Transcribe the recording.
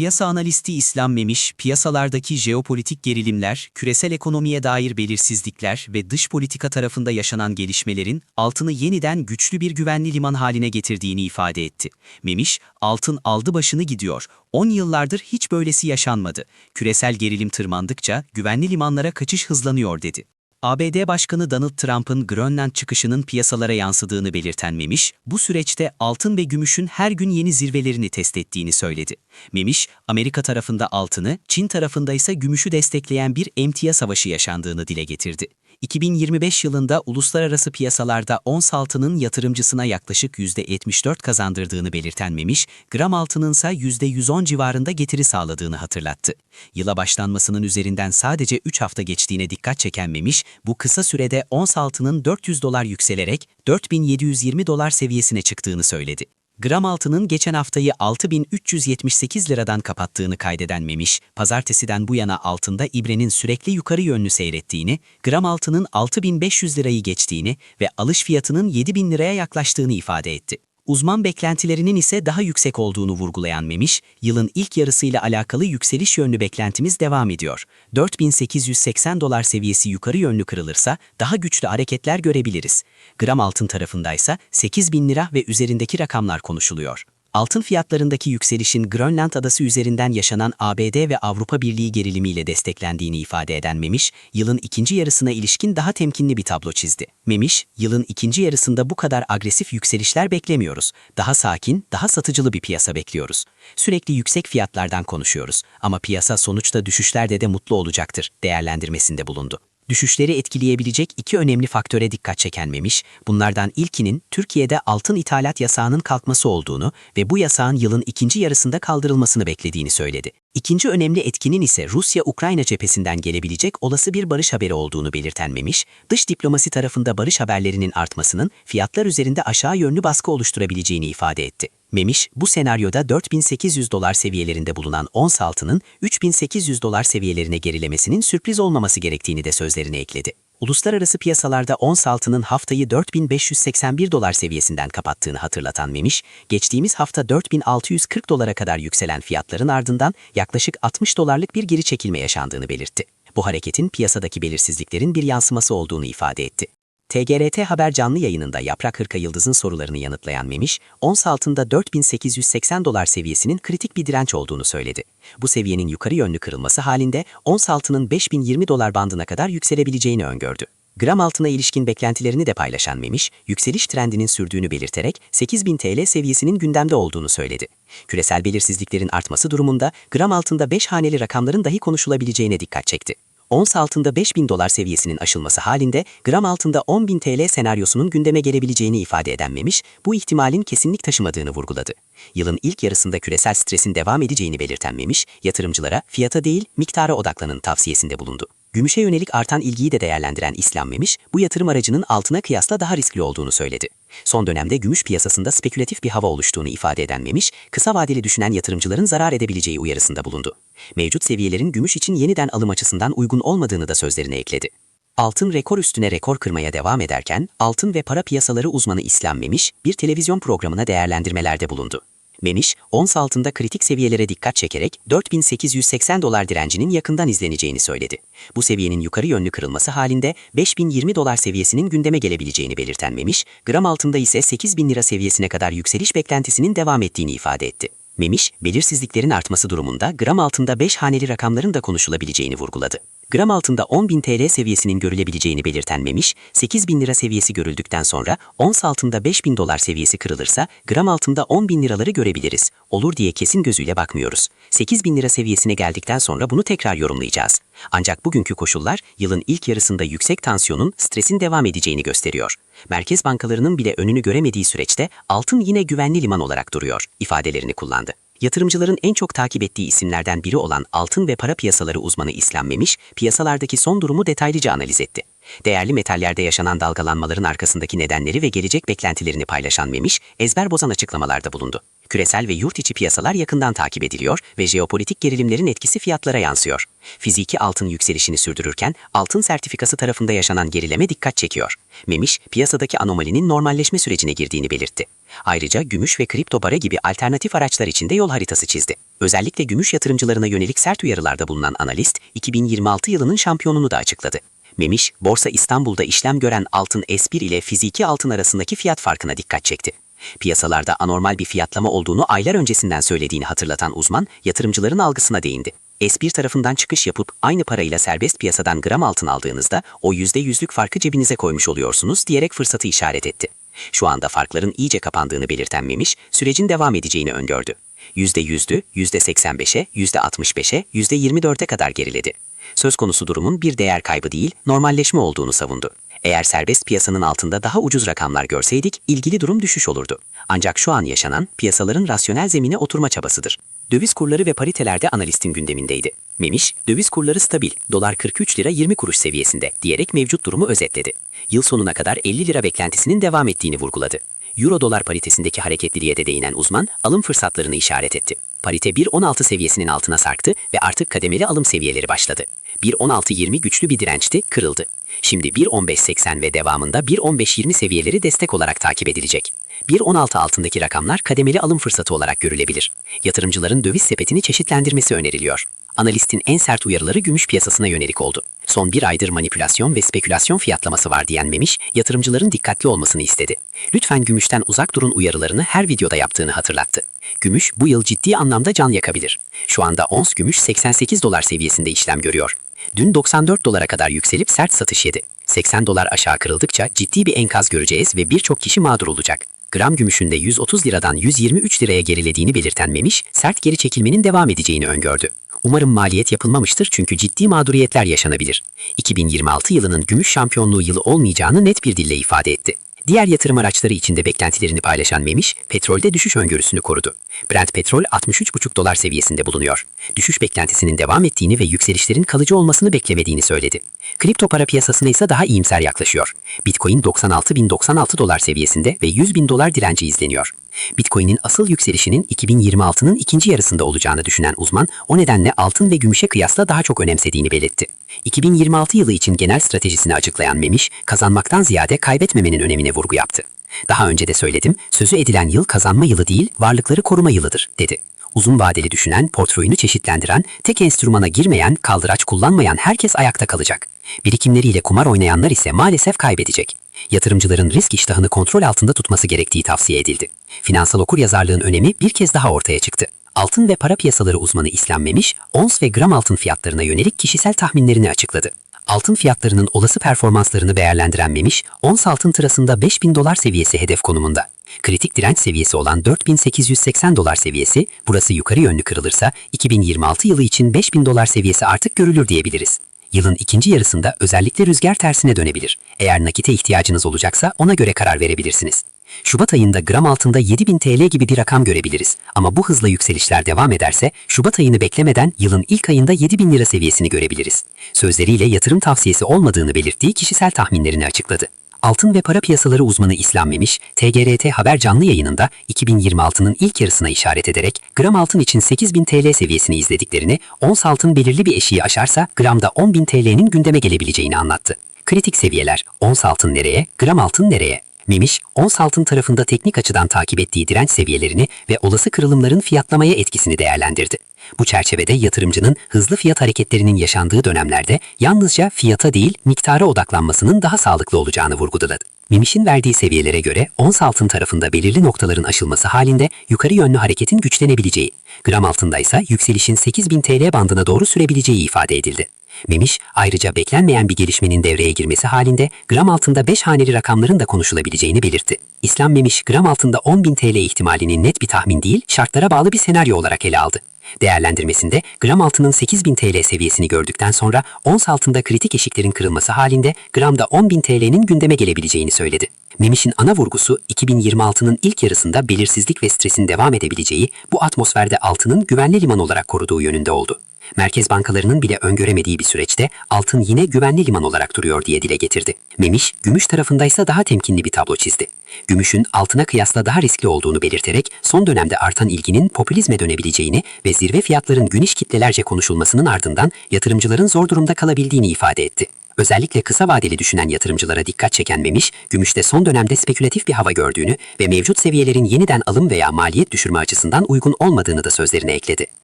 Piyasa analisti İslam Memiş, piyasalardaki jeopolitik gerilimler, küresel ekonomiye dair belirsizlikler ve dış politika tarafında yaşanan gelişmelerin altını yeniden güçlü bir güvenli liman haline getirdiğini ifade etti. Memiş, altın aldı başını gidiyor. 10 yıllardır hiç böylesi yaşanmadı. Küresel gerilim tırmandıkça güvenli limanlara kaçış hızlanıyor dedi. ABD Başkanı Donald Trump'ın Grönland çıkışının piyasalara yansıdığını belirten Memiş, bu süreçte altın ve gümüşün her gün yeni zirvelerini test ettiğini söyledi. Memiş, Amerika tarafında altını, Çin tarafında ise gümüşü destekleyen bir emtia savaşı yaşandığını dile getirdi. 2025 yılında uluslararası piyasalarda ons altının yatırımcısına yaklaşık %74 kazandırdığını belirten Memiş, gram altının ise %110 civarında getiri sağladığını hatırlattı. Yıla başlanmasının üzerinden sadece 3 hafta geçtiğine dikkat çeken Memiş, bu kısa sürede ons altının 400 dolar yükselerek 4720 dolar seviyesine çıktığını söyledi. Gram altının geçen haftayı 6378 liradan kapattığını kaydeden Memiş, pazartesiden bu yana altında ibrenin sürekli yukarı yönlü seyrettiğini, gram altının 6500 lirayı geçtiğini ve alış fiyatının 7000 liraya yaklaştığını ifade etti. Uzman beklentilerinin ise daha yüksek olduğunu vurgulayan Memiş, yılın ilk yarısıyla alakalı yükseliş yönlü beklentimiz devam ediyor. 4880 dolar seviyesi yukarı yönlü kırılırsa daha güçlü hareketler görebiliriz. Gram altın tarafındaysa 8000 lira ve üzerindeki rakamlar konuşuluyor. Altın fiyatlarındaki yükselişin Grönland adası üzerinden yaşanan ABD ve Avrupa Birliği gerilimiyle desteklendiğini ifade eden Memiş, yılın ikinci yarısına ilişkin daha temkinli bir tablo çizdi. Memiş, yılın ikinci yarısında bu kadar agresif yükselişler beklemiyoruz. Daha sakin, daha satıcılı bir piyasa bekliyoruz. Sürekli yüksek fiyatlardan konuşuyoruz ama piyasa sonuçta düşüşlerde de mutlu olacaktır değerlendirmesinde bulundu düşüşleri etkileyebilecek iki önemli faktöre dikkat çeken Memiş, bunlardan ilkinin Türkiye'de altın ithalat yasağının kalkması olduğunu ve bu yasağın yılın ikinci yarısında kaldırılmasını beklediğini söyledi. İkinci önemli etkinin ise Rusya-Ukrayna cephesinden gelebilecek olası bir barış haberi olduğunu belirten Memiş, dış diplomasi tarafında barış haberlerinin artmasının fiyatlar üzerinde aşağı yönlü baskı oluşturabileceğini ifade etti. Memiş, bu senaryoda 4800 dolar seviyelerinde bulunan ons altının 3800 dolar seviyelerine gerilemesinin sürpriz olmaması gerektiğini de sözlerine ekledi. Uluslararası piyasalarda ons altının haftayı 4581 dolar seviyesinden kapattığını hatırlatan Memiş, geçtiğimiz hafta 4640 dolara kadar yükselen fiyatların ardından yaklaşık 60 dolarlık bir geri çekilme yaşandığını belirtti. Bu hareketin piyasadaki belirsizliklerin bir yansıması olduğunu ifade etti. TGRT Haber canlı yayınında Yaprak Hırka Yıldız'ın sorularını yanıtlayan Memiş, ons altında 4880 dolar seviyesinin kritik bir direnç olduğunu söyledi. Bu seviyenin yukarı yönlü kırılması halinde ons altının 5020 dolar bandına kadar yükselebileceğini öngördü. Gram altına ilişkin beklentilerini de paylaşan Memiş, yükseliş trendinin sürdüğünü belirterek 8000 TL seviyesinin gündemde olduğunu söyledi. Küresel belirsizliklerin artması durumunda gram altında 5 haneli rakamların dahi konuşulabileceğine dikkat çekti ons altında 5000 dolar seviyesinin aşılması halinde gram altında 10.000 TL senaryosunun gündeme gelebileceğini ifade eden Memiş, bu ihtimalin kesinlik taşımadığını vurguladı. Yılın ilk yarısında küresel stresin devam edeceğini belirten Memiş, yatırımcılara fiyata değil miktara odaklanın tavsiyesinde bulundu. Gümüşe yönelik artan ilgiyi de değerlendiren İslam Memiş, bu yatırım aracının altına kıyasla daha riskli olduğunu söyledi. Son dönemde gümüş piyasasında spekülatif bir hava oluştuğunu ifade eden Memiş, kısa vadeli düşünen yatırımcıların zarar edebileceği uyarısında bulundu. Mevcut seviyelerin gümüş için yeniden alım açısından uygun olmadığını da sözlerine ekledi. Altın rekor üstüne rekor kırmaya devam ederken, altın ve para piyasaları uzmanı İslam Memiş, bir televizyon programına değerlendirmelerde bulundu. Meniş, ons altında kritik seviyelere dikkat çekerek 4880 dolar direncinin yakından izleneceğini söyledi. Bu seviyenin yukarı yönlü kırılması halinde 5020 dolar seviyesinin gündeme gelebileceğini belirten Memiş, gram altında ise 8000 lira seviyesine kadar yükseliş beklentisinin devam ettiğini ifade etti. Memiş, belirsizliklerin artması durumunda gram altında 5 haneli rakamların da konuşulabileceğini vurguladı. Gram altında 10.000 TL seviyesinin görülebileceğini belirten Memiş, 8.000 lira seviyesi görüldükten sonra ons altında 5.000 dolar seviyesi kırılırsa gram altında 10.000 liraları görebiliriz. Olur diye kesin gözüyle bakmıyoruz. 8.000 lira seviyesine geldikten sonra bunu tekrar yorumlayacağız. Ancak bugünkü koşullar yılın ilk yarısında yüksek tansiyonun, stresin devam edeceğini gösteriyor. Merkez bankalarının bile önünü göremediği süreçte altın yine güvenli liman olarak duruyor ifadelerini kullandı. Yatırımcıların en çok takip ettiği isimlerden biri olan altın ve para piyasaları uzmanı İslam Memiş, piyasalardaki son durumu detaylıca analiz etti. Değerli metallerde yaşanan dalgalanmaların arkasındaki nedenleri ve gelecek beklentilerini paylaşan Memiş, ezber bozan açıklamalarda bulundu. Küresel ve yurt içi piyasalar yakından takip ediliyor ve jeopolitik gerilimlerin etkisi fiyatlara yansıyor. Fiziki altın yükselişini sürdürürken altın sertifikası tarafında yaşanan gerileme dikkat çekiyor. Memiş, piyasadaki anomalinin normalleşme sürecine girdiğini belirtti. Ayrıca gümüş ve kripto para gibi alternatif araçlar için de yol haritası çizdi. Özellikle gümüş yatırımcılarına yönelik sert uyarılarda bulunan analist, 2026 yılının şampiyonunu da açıkladı. Memiş, Borsa İstanbul'da işlem gören altın S1 ile fiziki altın arasındaki fiyat farkına dikkat çekti. Piyasalarda anormal bir fiyatlama olduğunu aylar öncesinden söylediğini hatırlatan uzman, yatırımcıların algısına değindi. S1 tarafından çıkış yapıp aynı parayla serbest piyasadan gram altın aldığınızda o %100'lük farkı cebinize koymuş oluyorsunuz diyerek fırsatı işaret etti. Şu anda farkların iyice kapandığını belirten Memiş, sürecin devam edeceğini öngördü. %100'dü, %85'e, %65'e, %24'e kadar geriledi. Söz konusu durumun bir değer kaybı değil, normalleşme olduğunu savundu. Eğer serbest piyasanın altında daha ucuz rakamlar görseydik, ilgili durum düşüş olurdu. Ancak şu an yaşanan, piyasaların rasyonel zemine oturma çabasıdır. Döviz kurları ve paritelerde analistin gündemindeydi. Memiş, döviz kurları stabil, dolar 43 lira 20 kuruş seviyesinde diyerek mevcut durumu özetledi. Yıl sonuna kadar 50 lira beklentisinin devam ettiğini vurguladı. Euro-dolar paritesindeki hareketliliğe de değinen uzman, alım fırsatlarını işaret etti. Parite 1.16 seviyesinin altına sarktı ve artık kademeli alım seviyeleri başladı. 1.16.20 güçlü bir dirençti, kırıldı. Şimdi 1.15.80 ve devamında 1.15.20 seviyeleri destek olarak takip edilecek. 1.16 altındaki rakamlar kademeli alım fırsatı olarak görülebilir. Yatırımcıların döviz sepetini çeşitlendirmesi öneriliyor. Analistin en sert uyarıları gümüş piyasasına yönelik oldu. Son bir aydır manipülasyon ve spekülasyon fiyatlaması var diyen Memiş, yatırımcıların dikkatli olmasını istedi. Lütfen gümüşten uzak durun uyarılarını her videoda yaptığını hatırlattı. Gümüş bu yıl ciddi anlamda can yakabilir. Şu anda ons gümüş 88 dolar seviyesinde işlem görüyor. Dün 94 dolara kadar yükselip sert satış yedi. 80 dolar aşağı kırıldıkça ciddi bir enkaz göreceğiz ve birçok kişi mağdur olacak. Gram gümüşünde 130 liradan 123 liraya gerilediğini belirten Memiş, sert geri çekilmenin devam edeceğini öngördü. Umarım maliyet yapılmamıştır çünkü ciddi mağduriyetler yaşanabilir. 2026 yılının gümüş şampiyonluğu yılı olmayacağını net bir dille ifade etti. Diğer yatırım araçları içinde beklentilerini paylaşan Memiş, petrolde düşüş öngörüsünü korudu. Brent petrol 63,5 dolar seviyesinde bulunuyor. Düşüş beklentisinin devam ettiğini ve yükselişlerin kalıcı olmasını beklemediğini söyledi. Kripto para piyasasına ise daha iyimser yaklaşıyor. Bitcoin 96.096 dolar seviyesinde ve 100.000 dolar direnci izleniyor. Bitcoin'in asıl yükselişinin 2026'nın ikinci yarısında olacağını düşünen uzman, o nedenle altın ve gümüşe kıyasla daha çok önemsediğini belirtti. 2026 yılı için genel stratejisini açıklayan Memiş, kazanmaktan ziyade kaybetmemenin önemine vurgu yaptı. Daha önce de söyledim, sözü edilen yıl kazanma yılı değil, varlıkları koruma yılıdır, dedi. Uzun vadeli düşünen, portföyünü çeşitlendiren, tek enstrümana girmeyen, kaldıraç kullanmayan herkes ayakta kalacak. Birikimleriyle kumar oynayanlar ise maalesef kaybedecek. Yatırımcıların risk iştahını kontrol altında tutması gerektiği tavsiye edildi. Finansal okuryazarlığın önemi bir kez daha ortaya çıktı. Altın ve para piyasaları uzmanı İslam Memiş, ons ve gram altın fiyatlarına yönelik kişisel tahminlerini açıkladı. Altın fiyatlarının olası performanslarını değerlendiren Memiş, ons altın tırasında 5000 dolar seviyesi hedef konumunda. Kritik direnç seviyesi olan 4880 dolar seviyesi, burası yukarı yönlü kırılırsa 2026 yılı için 5000 dolar seviyesi artık görülür diyebiliriz. Yılın ikinci yarısında özellikle rüzgar tersine dönebilir. Eğer nakite ihtiyacınız olacaksa ona göre karar verebilirsiniz. Şubat ayında gram altında 7000 TL gibi bir rakam görebiliriz. Ama bu hızla yükselişler devam ederse Şubat ayını beklemeden yılın ilk ayında 7000 lira seviyesini görebiliriz. Sözleriyle yatırım tavsiyesi olmadığını belirttiği kişisel tahminlerini açıkladı. Altın ve para piyasaları uzmanı İslam Memiş, TGRT Haber canlı yayınında 2026'nın ilk yarısına işaret ederek gram altın için 8000 TL seviyesini izlediklerini, ons altın belirli bir eşiği aşarsa gramda 10.000 TL'nin gündeme gelebileceğini anlattı. Kritik seviyeler, ons altın nereye, gram altın nereye? Memiş, ons altın tarafında teknik açıdan takip ettiği direnç seviyelerini ve olası kırılımların fiyatlamaya etkisini değerlendirdi. Bu çerçevede yatırımcının hızlı fiyat hareketlerinin yaşandığı dönemlerde yalnızca fiyata değil miktara odaklanmasının daha sağlıklı olacağını vurguladı. Memiş'in verdiği seviyelere göre ons altın tarafında belirli noktaların aşılması halinde yukarı yönlü hareketin güçlenebileceği, gram altında ise yükselişin 8000 TL bandına doğru sürebileceği ifade edildi. Memiş ayrıca beklenmeyen bir gelişmenin devreye girmesi halinde gram altında 5 haneli rakamların da konuşulabileceğini belirtti. İslam Memiş gram altında 10.000 TL ihtimalinin net bir tahmin değil şartlara bağlı bir senaryo olarak ele aldı. Değerlendirmesinde gram altının 8000 TL seviyesini gördükten sonra ons altında kritik eşiklerin kırılması halinde gramda 10.000 TL'nin gündeme gelebileceğini söyledi. Memiş'in ana vurgusu 2026'nın ilk yarısında belirsizlik ve stresin devam edebileceği, bu atmosferde altının güvenli liman olarak koruduğu yönünde oldu. Merkez bankalarının bile öngöremediği bir süreçte altın yine güvenli liman olarak duruyor diye dile getirdi. Memiş, gümüş tarafındaysa daha temkinli bir tablo çizdi. Gümüşün altına kıyasla daha riskli olduğunu belirterek son dönemde artan ilginin popülizme dönebileceğini ve zirve fiyatların güniş kitlelerce konuşulmasının ardından yatırımcıların zor durumda kalabildiğini ifade etti. Özellikle kısa vadeli düşünen yatırımcılara dikkat çeken Memiş, gümüşte son dönemde spekülatif bir hava gördüğünü ve mevcut seviyelerin yeniden alım veya maliyet düşürme açısından uygun olmadığını da sözlerine ekledi.